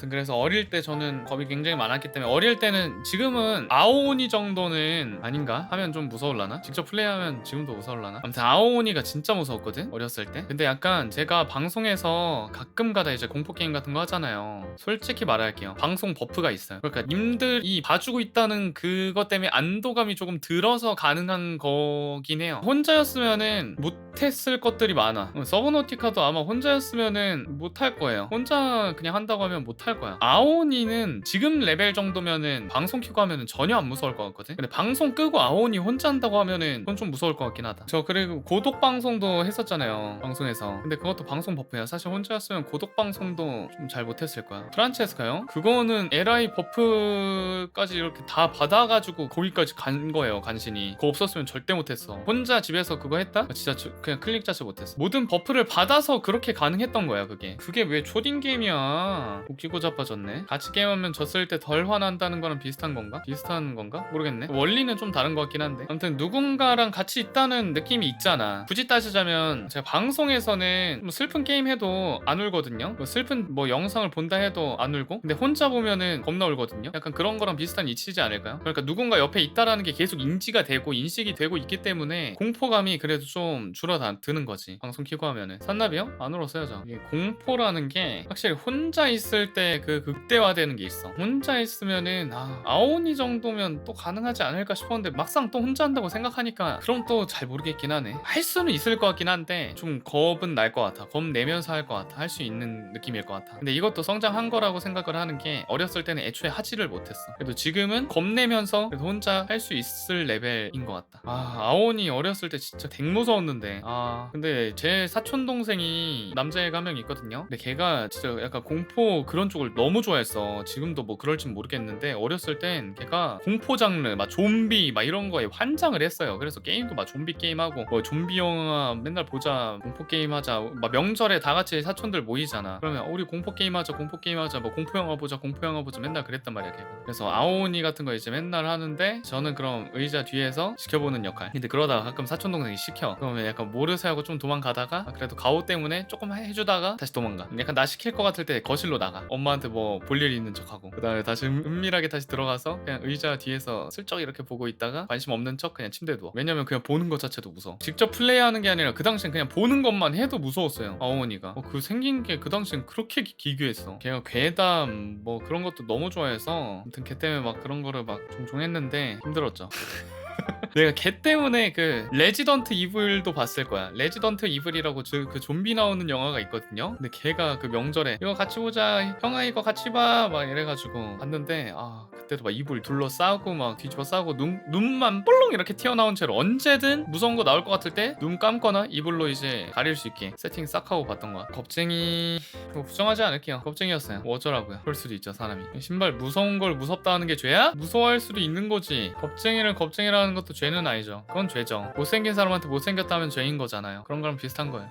아무튼 그래서 어릴 때 저는 겁이 굉장히 많았기 때문에 어릴 때는 지금은 아오니 정도는 아닌가 하면 좀 무서울라나? 직접 플레이하면 지금도 무서울라나? 아무튼 아오니가 진짜 무서웠거든 어렸을 때. 근데 약간 제가 방송에서 가끔가다 이제 공포 게임 같은 거 하잖아요. 솔직히 말할게요. 방송 버프가 있어요. 그러니까 님들이 봐주고 있다는 그것 때문에 안도감이 조금 들어서 가능한 거긴 해요. 혼자였으면은 못했을 것들이 많아. 어, 서브노티카도 아마 혼자였으면은 못할 거예요. 혼자 그냥 한다고 하면 못할 거야. 아오니는 지금 레벨 정도면은 방송 켜고 하면은 전혀 안 무서울 것 같거든? 근데 방송 끄고 아오니 혼자 한다고 하면은 그건 좀 무서울 것 같긴 하다. 저 그리고 고독 방송도 했었잖아요 방송에서. 근데 그것도 방송 버프야. 사실 혼자였으면 고독 방송도 좀 잘 못했을 거야. 프란체스카요? 그거는 LI 버프까지 이렇게 다 받아가지고 거기까지 간 거예요 간신히. 그거 없었으면 절대 못했어. 혼자 집에서 그거 했다? 진짜 저- 그냥 클릭 자체 못했어. 모든 버프를 받아서 그렇게 가능했던 거야 그게. 그게 왜 초딩 게임이야? 웃기고 자빠졌네. 같이 게임하면 졌을 때 덜 화난다는 거랑 비슷한 건가? 비슷한 건가? 모르겠네. 원리는 좀 다른 것 같긴 한데. 아무튼 누군가랑 같이 있다는 느낌이 있잖아. 굳이 따지자면 제가 방송에서는 뭐 슬픈 게임 해도 안 울거든요. 뭐 슬픈 뭐 영상을 본다 해도 안 울고. 근데 혼자 보면은 겁나 울거든요. 약간 그런 거랑 비슷한 이치지 않을까요? 그러니까 누군가 옆에 있다라는 게 계속 인지가 되고 인식이 되고 있기 때문에 공포감이 그래도 좀 줄어드는 거지. 방송 키고 하면은. 산나비요? 안 울었어야죠 이게 공포라는 게 확실히 혼자 있을 때그 극대화되는 게 있어. 혼자 있으면은 아, 아오니 정도면 또 가능하지 않을까 싶었는데 막상 또 혼자 한다고 생각하니까 그럼 또 잘 모르겠긴 하네. 할 수는 있을 것 같긴 한데 좀 겁은 날 것 같아. 겁 내면서 할 것 같아. 할 수 있는 느낌일 것 같아. 근데 이것도 성장한 거라고 생각을 하는 게 어렸을 때는 애초에 하지를 못했어. 그래도 지금은 겁 내면서 그래도 혼자 할 수 있을 레벨인 것 같다. 아 아오니 어렸을 때 진짜 댕 무서웠는데. 아 근데 제 사촌 동생이 남자애가 한 명 있거든요. 근데 걔가 진짜 약간 공포 그런 쪽을 너무 좋아했어 지금도 뭐 그럴진 모르겠는데 어렸을 땐 걔가 공포 장르 막 좀비 막 이런 거에 환장을 했어요. 그래서 게임도 막 좀비 게임하고 뭐 좀비 영화 맨날 보자 공포 게임 하자 막 명절에 다 같이 사촌들 모이잖아. 그러면 우리 공포 게임 하자 공포 게임 하자 뭐 공포 영화 보자 공포 영화 보자 맨날 그랬단 말이야 걔가. 그래서 아오니 같은 거 이제 맨날 하는데 저는 그럼 의자 뒤에서 지켜보는 역할. 근데 그러다가 가끔 사촌 동생이 시켜. 그러면 약간 모르쇠 하고 좀 도망가다가 아, 그래도 가오 때문에 조금 해주다가 다시 도망가. 약간 나 시킬 것 같을 때 거실로 나가 엄마한테 뭐 볼일 있는 척하고 그 다음에 다시 은- 은밀하게 다시 들어가서 그냥 의자 뒤에서 슬쩍 이렇게 보고 있다가 관심 없는 척 그냥 침대에 누워. 왜냐면 그냥 보는 것 자체도 무서워. 직접 플레이하는 게 아니라 그 당시엔 그냥 보는 것만 해도 무서웠어요 아오니가. 어, 그 생긴 게 그 당시엔 그렇게 기- 기괴했어. 걔가 괴담 뭐 그런 것도 너무 좋아해서 아무튼 걔 때문에 막 그런 거를 막 종종 했는데 힘들었죠 내가 걔 때문에 그 레지던트 이블도 봤을 거야. 레지던트 이블이라고 저- 그 좀비 나오는 영화가 있거든요. 근데 걔가 그 명절에 이거 같이 보자, 형아 이거 같이 봐, 막 이래가지고 봤는데 아 그때도 막 이불 둘러싸고 막 뒤집어 싸고 눈 눈만 볼록 이렇게 튀어나온 채로 언제든 무서운 거 나올 것 같을 때 눈 감거나 이불로 이제 가릴 수 있게 세팅 싹 하고 봤던 거야. 겁쟁이 뭐 부정하지 않을게요. 겁쟁이였어요. 뭐 어쩌라고요. 그럴 수도 있죠 사람이. 신발 무서운 걸 무섭다 하는 게 죄야? 무서워할 수도 있는 거지. 겁쟁이를 겁쟁이라는 것도 죄는 아니죠. 그건 죄죠. 못생긴 사람한테 못생겼다면 죄인 거잖아요. 그런 거랑 비슷한 거예요.